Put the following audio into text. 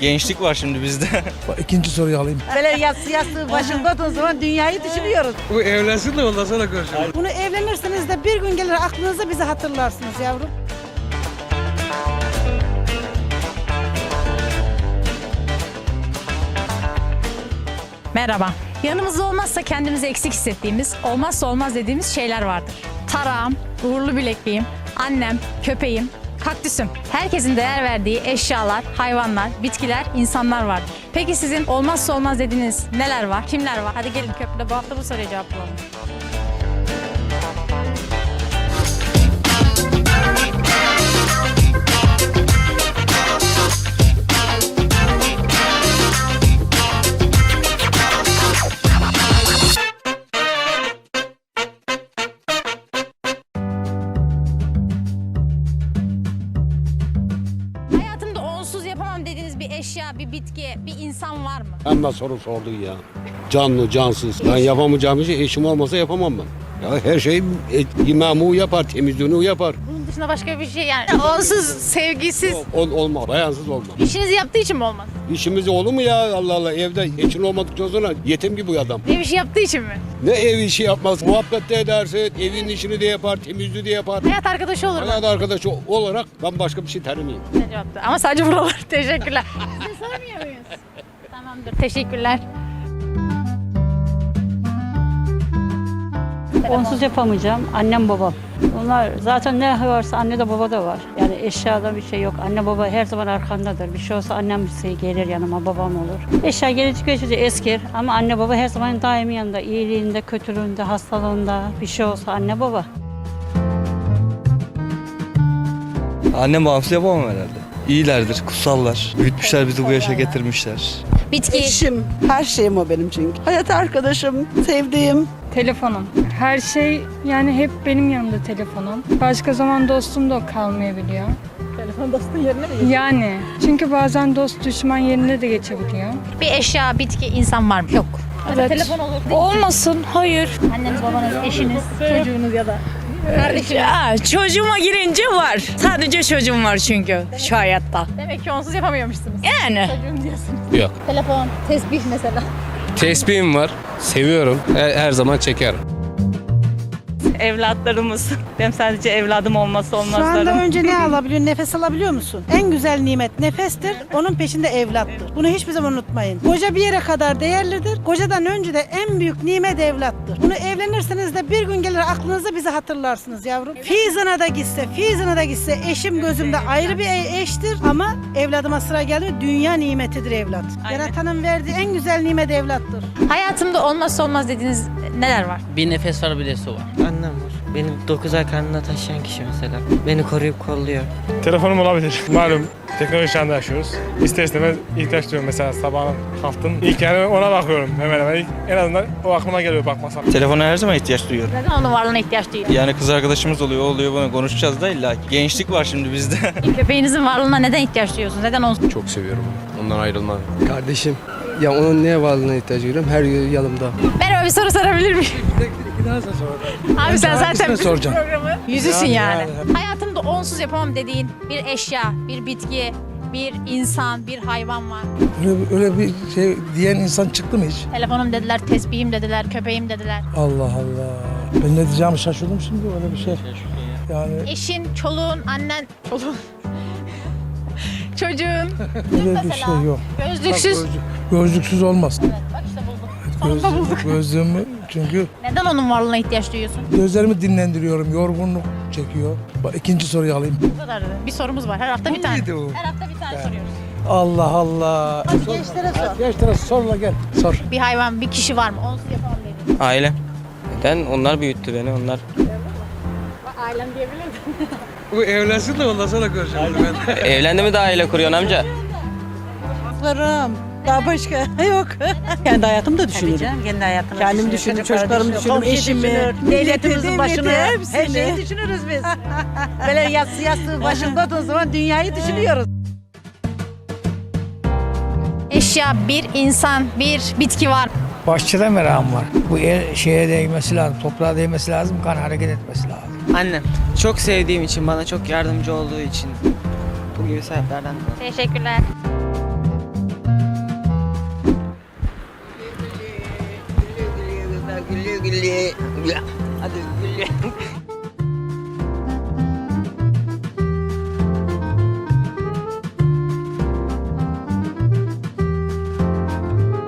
Gençlik var şimdi bizde. Bak, İkinci soruyu alayım. Böyle yatsı yatsı başında olduğun zaman dünyayı düşünüyoruz. Bu evlensin de ondan sonra görüşürüz. Bunu evlenirseniz de bir gün gelir aklınıza bizi hatırlarsınız yavrum. Merhaba. Yanımızda olmazsa kendimizi eksik hissettiğimiz, olmazsa olmaz dediğimiz şeyler vardır. Tarağım, uğurlu bilekliğim, annem, köpeğim, kaktüsüm. Herkesin değer verdiği eşyalar, hayvanlar, bitkiler, insanlar vardır. Peki sizin olmazsa olmaz dediğiniz neler var? Kimler var? Hadi gelin köprüde bu hafta bu soruya cevap bir eşya, bir insan var mı? Hemen soru sordun ya. Canlı, cansız. Ben yapamayacağım şey eşim olmasa yapamam ben. Ya her şey e, imamı yapar, temizliğini yapar. Bunun dışında başka bir şey yani onsuz, sevgisiz. Ol, olmaz, bayansız olmaz. İşinizi yaptığı için mi olmaz? İşimiz olur mu ya Allah Allah evde eşin olmadıkça sonra yetim gibi bu adam. Ev işi yaptığı için mi? Ne ev işi yapmaz, muhabbet de edersin, evin işini de yapar, temizliği de yapar. Hayat arkadaşı olur mu? Hayat arkadaşı olarak ben başka bir şey tanımıyorum. Ne cevaptı? Ama sadece buralar. Teşekkürler. Size sormuyor muyuz? Tamamdır. Teşekkürler. Onsuz yapamayacağım. Annem babam. Onlar zaten ne varsa anne de baba da var. Yani eşyada bir şey yok. Anne baba her zaman arkandadır. Bir şey olsa annem bir şey gelir yanıma babam olur. Eşya gelecek geçici eskir ama anne baba her zaman daimi yanında. İyiliğinde, kötülüğünde, hastalığında bir şey olsa anne baba. Annem bağımsız yapamam herhalde. İyilerdir, kutsallar. Büyütmüşler bizi bu yaşa getirmişler. Bitki. Eşim, her şeyim o benim çünkü. Hayat arkadaşım, sevdiğim. Telefonum. Her şey yani hep benim yanımda telefonum. Başka zaman dostum da kalmayabiliyor. Telefon dostun yerine mi? Yani çünkü bazen dost düşman yerine de geçebiliyor. Bir eşya, bitki, insan var mı? Yok. Evet. Telefon olur. Olmasın, hayır. Anneniz, babanız, eşiniz, çocuğunuz ya da kardeşiniz. Ya, çocuğuma girince var. Sadece çocuğum var çünkü şu hayatta. Demek ki onsuz yapamıyormuşsunuz. Yani. Çocuğum diyorsun. Yok. Telefon, tesbih mesela. Tespihim var. Seviyorum. Her, her zaman çekerim. Evlatlarımız. Benim sadece evladım olması Şu anda olmazlarım. önce ne alabiliyor? Nefes alabiliyor musun? En güzel nimet nefestir. Onun peşinde evlattır. Bunu hiçbir zaman unutmayın. Koca bir yere kadar değerlidir. Kocadan önce de en büyük nimet evlattır. Bunu evlenirseniz de bir gün gelir aklınıza bizi hatırlarsınız yavrum. Fizana da gitse, Fizana da gitse eşim gözümde ayrı bir e- eştir ama evladıma sıra geldi dünya nimetidir evlat. Yaratanın verdiği en güzel nimet evlattır. Hayatımda olmazsa olmaz dediğiniz neler var? Bir nefes var bir de su var. Annem var. Benim 9 ay karnında taşıyan kişi mesela. Beni koruyup kolluyor. Telefonum olabilir. Malum teknoloji çağında yaşıyoruz. İster istemez ihtiyaç duyuyorum mesela sabahın kalktım. İlk yani ona bakıyorum hemen hemen. İlk- en azından o aklıma geliyor bakmasam. Telefona her zaman ihtiyaç duyuyorum. Neden onun varlığına ihtiyaç duyuyor? Yani kız arkadaşımız oluyor, o oluyor bunu konuşacağız da illa ki. Gençlik var şimdi bizde. Köpeğinizin varlığına neden ihtiyaç duyuyorsunuz? Neden onsuz? Çok seviyorum. Ondan ayrılmam. Kardeşim, ya onun neye varlığına ihtiyaç duyuyorum? Her yeri yanımda. Ben öyle bir soru sorabilir miyim? Abi sen zaten soracağım? programı yüzüsün Yani, yani. Hayatımda onsuz yapamam dediğin bir eşya, bir bitki, bir insan, bir hayvan var. Öyle, öyle bir şey diyen insan çıktı mı hiç? Telefonum dediler, tesbihim dediler, köpeğim dediler. Allah Allah. Ben ne diyeceğimi şaşırdım şimdi öyle bir şey. Yani Eşin, çoluğun, annen, çoluğun. Çocuğun. öyle bir şey yok. Gözlüksüz. Gözlük- gözlüksüz olmaz. Bak işte bulduk. Sonunda bulduk. Göz, gözlüğümü çünkü Neden onun varlığına ihtiyaç duyuyorsun? gözlerimi dinlendiriyorum. Yorgunluk çekiyor. Bak ikinci soruyu alayım. Bu kadar. Bir sorumuz var. Her hafta bir tane. o? Her hafta bir tane soruyoruz. Allah Allah. Gençlere sor. Gençlere sorla gel. Sor. Bir hayvan, bir kişi var mı? Onsuz yapamam dediğin. Aile. Neden? Onlar büyüttü beni. Onlar Ailem diyebilirim. Bu evlensin de ondan sonra görüşürüz. Ben. evlendi mi de aile kuruyorsun amca? Çocuklarım. Daha başka yok. Kendi hayatımı da düşünürüm. kendi hayatını Kendim düşünürüm, çocuklarımı düşünürüm, eşimi, devletimizin başını, hepsini. her şeyi düşünürüz biz. Böyle yatsı yatsı başında olduğun zaman dünyayı düşünüyoruz eşya, bir insan, bir bitki var. Başçıda merakım var. Bu el şeye değmesi lazım, toprağa değmesi lazım, kan hareket etmesi lazım. Annem çok sevdiğim için, bana çok yardımcı olduğu için bu gibi sebeplerden. Teşekkürler. Güllü güllü. Hadi güllü.